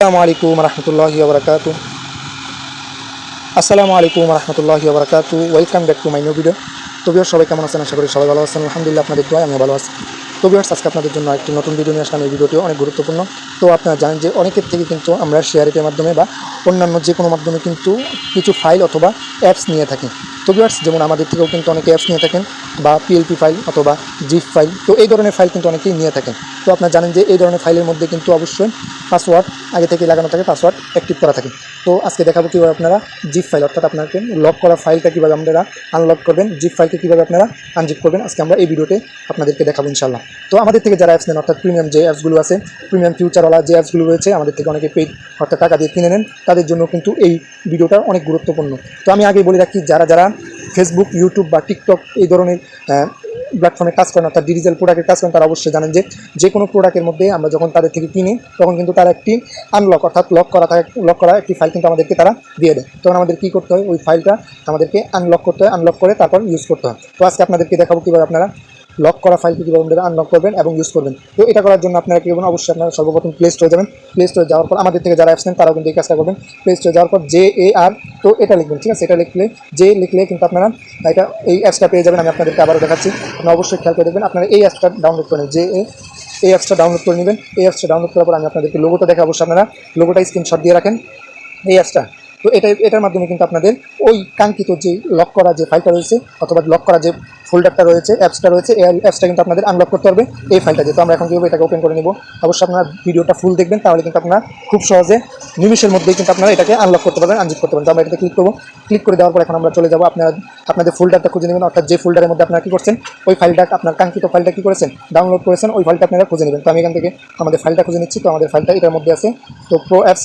আসসালামু আলাইকুম রহমতুল্লাহি ওবরাকাতু আসসালামু আলাইকুম রহমতুল্লাহি ওবরাকাতু welcome back to my new video তো সবাই কেমন আছেন? আশা করি সবাই ভালো আছেন। আলহামদুলিল্লাহ, আপনাদের দোয়ায় আমি ভালো আছি। তো আজকে আপনাদের জন্য একটি নতুন ভিডিও নিয়ে আসলাম। এই ভিডিওটি অনেক গুরুত্বপূর্ণ। তো আপনারা জানেন যে অনেকের থেকে কিন্তু আমরা শেয়ারিটের মাধ্যমে বা অন্যান্য যে কোনো মাধ্যমে কিন্তু কিছু ফাইল অথবা অ্যাপস নিয়ে থাকি। তো বিয়ার্স যেমন আমাদের থেকেও কিন্তু অনেকে অ্যাপস নিয়ে থাকেন বা পিএলপি ফাইল অথবা জিপ ফাইল তো এই ধরনের ফাইল কিন্তু অনেকেই নিয়ে থাকেন। তো আপনারা জানেন যে এই ধরনের ফাইলের মধ্যে কিন্তু অবশ্যই পাসওয়ার্ড আগে থেকে লাগানো থাকে পাসওয়ার্ড অ্যাক্টিভ করা থাকে। তো আজকে দেখাবো কীভাবে আপনারা জিপ ফাইল অর্থাৎ আপনাকে লক করা ফাইলটা কীভাবে আপনারা আনলক করবেন জিপ ফাইলকে কীভাবে আপনারা আনজিপ করবেন, আজকে আমরা এই ভিডিওতে আপনাদেরকে দেখাবো ইনশাল্লাহ তো আমাদের থেকে যারা অ্যাপস নেন, অর্থাৎ প্রিমিয়াম যে অ্যাপসগুলো আছে প্রিমিয়াম ফিউচারওয়ালা যে অ্যাপসগুলো রয়েছে, আমাদের থেকে অনেকে পেড অর্থাৎ টাকা দিয়ে কিনে নেন, তাদের জন্য কিন্তু এই ভিডিওটা অনেক গুরুত্বপূর্ণ। তো আমি আগে বলে রাখি, যারা যারা ফেসবুক ইউটিউব বা টিকটক এই ধরনের প্ল্যাটফর্মে কাজ করেন, অর্থাৎ ডিজিটাল প্রোডাক্টের কাজ করেন, তারা অবশ্যই জানেন যে যে কোনো প্রোডাক্টের মধ্যে আমরা যখন তাদের থেকে কিনি, তখন কিন্তু তারা একটি আনলক অর্থাৎ লক করা থাকে লক করা একটি ফাইল কিন্তু আমাদেরকে তারা দিয়ে দেয়। তখন আমাদের কী করতে হয়? ওই ফাইলটা আমাদেরকে আনলক করতে হয় আনলক করে তারপর ইউজ করতে হয়। তো আজকে আপনাদেরকে দেখাবো কীভাবে আপনারা লক করা ফাইলকে কীভাবে আপনারা আনলক করবেন এবং ইউজ করবেন। তো এটা করার জন্য আপনারা কী করবেন? অবশ্যই আপনারা সর্বপ্রথম প্লে স্টোরে যাবেন। প্লে স্টোরে যাওয়ার পর আমাদের থেকে যারা অ্যাপস নেন তারাও কিন্তু এই কাজটা করবেন। প্লে স্টোরে যাওয়ার পর জে এ আর তো এটা লিখবেন, ঠিক আছে? এটা লিখলে যে লিখলে কিন্তু আপনারা এটা, এই অ্যাপসটা পেয়ে যাবেন। আমি আপনাদেরকে আবারও দেখাচ্ছি। আপনারা অবশ্যই খেয়াল করে দেখবেন, আপনারা এই অ্যাপসটা ডাউনলোড করে নেন। যে এ এই অ্যাপসটা ডাউনলোড করে নেবেন। এই অ্যাপসটা ডাউনলোড করার পর আমি আপনাদেরকে লোগোটা দেখে অবশ্যই আপনারা লোগোটা স্ক্রিনশট দিয়ে রাখেন। এই অ্যাপসটা তো এটা এটার মাধ্যমে কিন্তু আপনাদের ওই কাঙ্ক্ষিত যে লক করা যে ফাইলটা রয়েছে, অথবা লক করা যে ফোল্ডারটা রয়েছে অ্যাপসটা রয়েছে, এই অ্যাপসটা কিন্তু আপনাদের আনলক করতে পারবে এই ফাইলটা দিয়ে তো আমরা এখন কীভাবে এটাকে ওপেন করে নেব, অবশ্যই আপনারা ভিডিওটা ফুল দেখবেন, তাহলে কিন্তু আপনারা খুব সহজে নিমিশের মধ্যেই কিন্তু আপনারা এটাকে আনলক করতে পারবেন আনজিপ করতে পারবেন। তো আমরা এটাতে ক্লিক করব ক্লিক করে দেওয়ার পর এখন আমরা চলে যাব। আপনারা, আপনাদের ফোল্ডারটা খুঁজে নেবেন, অর্থাৎ যে ফোল্ডারের মধ্যে আপনারা কী করছেন, ওই ফাইলটা আপনার কাঙ্ক্ষিত ফাইলটা কী করেছেন ডাউনলোড করেছেন, ওই ফাইলটা আপনারা খুঁজে নেবেন। তো আমি এখান থেকে আমাদের ফাইলটা খুঁজে নিচ্ছি, তো আমাদের ফাইলটা এটার মধ্যে আছে। তো প্রো অ্যাপস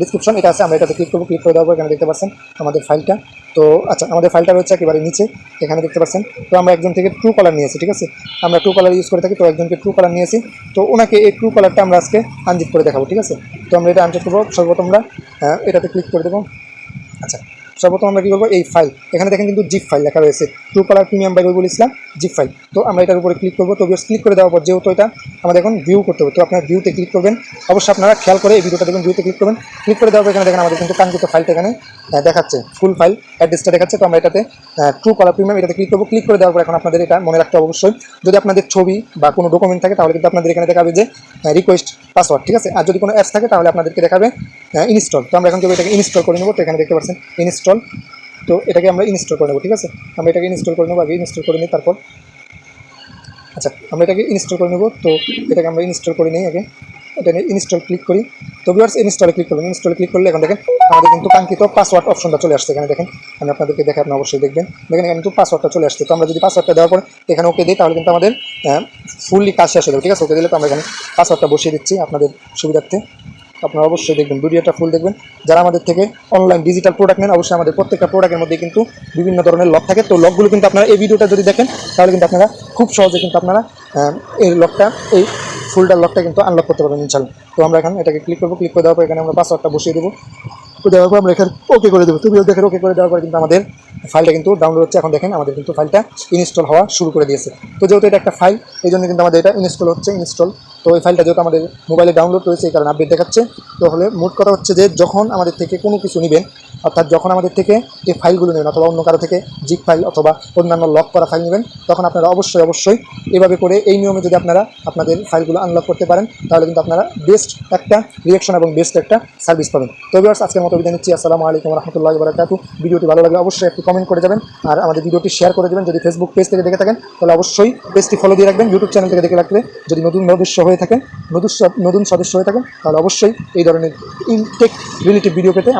ডিসক্রিপশন এটা আছে, আমরা এটাতে ক্লিক করব ক্লিক করে দেওয়ার পর এখানে দেখতে পাচ্ছেন আমাদের ফাইলটা তো আচ্ছা আমাদের ফাইলটা রয়েছে একেবারে নিচে, এখানে দেখতে পাচ্ছেন। তো, আমরা একজন থেকে ট্রু কালার নিয়েছি, ঠিক আছে? আমরা ট্রু কালার ইউজ করে থাকি, তো একজনকে ট্রু কালার নিয়েছি। তো, ওনাকে এই ট্রু কালারটা আমরা আজকে আনজিট করে দেখাবো, ঠিক আছে? তো, আমরা এটা আনজিট করব, সর্বপ্রথম আমরা এটাতে ক্লিক করে দেবো। আচ্ছা সর্বপ্রথম আমরা কী করব এই ফাইল এখানে দেখেন কিন্তু জিপ ফাইল লেখা রয়েছে। True colour premium by Robiul Islam zip file তো আমরা এটার উপরে ক্লিক করব। তো ক্লিক করে দেওয়ার পর যেহেতু এটা আমাদের এখন ভিউ করতে হবে, তো আপনার ভিউতে ক্লিক করবেন। অবশ্যই আপনারা খেয়াল করে এই ভিডিওটা দেখবেন ভিউতে ক্লিক করবেন। ক্লিক করে দেওয়ার পর এখানে দেখেন আমাদের কিন্তু কাঙ্ক্ষিত ফাইলটা এখানে দেখাচ্ছে। ফুল ফাইল অ্যাড্রেসটা দেখাচ্ছে। তো আমরা এটাতে ট্রু কালার প্রিমিয়াম এটাতে ক্লিক করব। ক্লিক করে দেওয়ার পর এখন আপনাদের এটা মনে রাখতে অবশ্যই। যদি আপনাদের ছবি বা কোনো ডকুমেন্ট থাকে, তাহলে কিন্তু আপনাদের এখানে দেখাবে যে রিকোয়েস্ট পাসওয়ার্ড ঠিক আছে? আর যদি কোনো অ্যাপস থাকে, তাহলে আপনাদেরকে দেখাবে ইনস্টল তো আমরা এখন কেউ এটাকে ইনস্টল করে নেব, তো এখানে দেখতে পাচ্ছেন ইনস্টল তো এটাকে আমরা ইনস্টল করে নেব, ঠিক আছে? আমরা এটাকে ইনস্টল করে নেব, আগে ইনস্টল করে নিই, তারপর। আচ্ছা আমরা এটাকে ইনস্টল করে নেব, তো এটাকে আমরা ইনস্টল করে নিই আগে। এটা ইনস্টল ক্লিক করি। তো ভিউয়ার্স ইনস্টলে ক্লিক করবেন ইনস্টলে ক্লিক করলে এখন দেখেন আমাদের কিন্তু কাঙ্ক্ষিত পাসওয়ার্ড অপশনটা চলে আসছে এখানে দেখেন। আমি আপনাদেরকে দেখে আপনি অবশ্যই দেখবেন। দেখেন এখানে কিন্তু পাসওয়ার্ডটা চলে আসছে। তো আমরা যদি পাসওয়ার্ডটা দেওয়ার পর এখানে ওকে দিই, তাহলে কিন্তু আমাদের ফুললি কাজ শেষ হয়ে ঠিক আছে? ওকে দিলে তো আমরা এখানে পাসওয়ার্ডটা বসিয়ে দিচ্ছি আপনাদের সুবিধার্থে। আপনারা অবশ্যই দেখবেন, ভিডিওটা ফুল দেখবেন। যারা আমাদের থেকে অনলাইন ডিজিটাল প্রোডাক্ট নেন, অবশ্যই আমাদের প্রত্যেকটা প্রোডাক্টের মধ্যে কিন্তু বিভিন্ন ধরনের লক থাকে। তো লকগুলো কিন্তু আপনারা এই ভিডিওটা যদি দেখেন, তাহলে কিন্তু আপনারা খুব সহজে কিন্তু আপনারা এই লকটা এই ফুলটার লকটা কিন্তু আনলক করতে পারবেন ইনশাল্লাহ তো আমরা এখন এটাকে ক্লিক করব ক্লিক করে দেওয়ার পর এখানে আমরা পাসওয়ার্ডটা বসিয়ে দেবো। তো দেওয়ার পর আমরা এখানে ওকে করে দেবো। তুমি দেখেন ওকে করে দেওয়ার পর কিন্তু আমাদের ফাইলটা কিন্তু ডাউনলোড হচ্ছে। এখন দেখেন আমাদের কিন্তু ফাইলটা ইনস্টল হওয়া শুরু করে দিয়েছে। তো যেহেতু এটা একটা ফাইল এই জন্য কিন্তু আমাদের এটা ইনস্টল হচ্ছে ইনস্টল তো এই ফাইলটা যেহেতু আমাদের মোবাইলে ডাউনলোড রয়েছে, এই কারণে আপডেট দেখাচ্ছে। তো হলে মোট কথা হচ্ছে যে, যখন আমাদের থেকে কোনো কিছু নেবেন অর্থাৎ যখন আমাদের থেকে এই ফাইলগুলো নেবেন অথবা অন্য কারও থেকে জিপ ফাইল অথবা অন্যান্য লক করা ফাইল নেবেন, তখন আপনারা অবশ্যই অবশ্যই এভাবে করে এই নিয়মে যদি আপনারা আপনাদের ফাইলগুলো আনলক করতে পারেন, তাহলে কিন্তু আপনারা বেস্ট একটা রিয়েকশন এবং বেস্ট একটা সার্ভিস পাবেন। তো ভিউয়ার্স আজকের মতো বিদায় নিচ্ছি। আসসালামু আলাইকুম রহমতুল্লাহ বারাকাতু ভিডিওটি ভালো লাগলে অবশ্যই একটি কমেন্ট করে যাবেন আর আমাদের ভিডিওটি শেয়ার করে দেবেন। যদি ফেসবুক পেজ থেকে দেখে থাকেন, তাহলে অবশ্যই পেজটি ফলো দিয়ে রাখবেন। ইউটিউব চ্যানেল থেকে দেখে রাখলে যদি নতুন সদস্য হয়ে থাকেন, নতুন নতুন সদস্য হয়ে থাকেন, তাহলে অবশ্যই এই ধরনের ইনটেক রিলেটিভ ভিডিও পেতে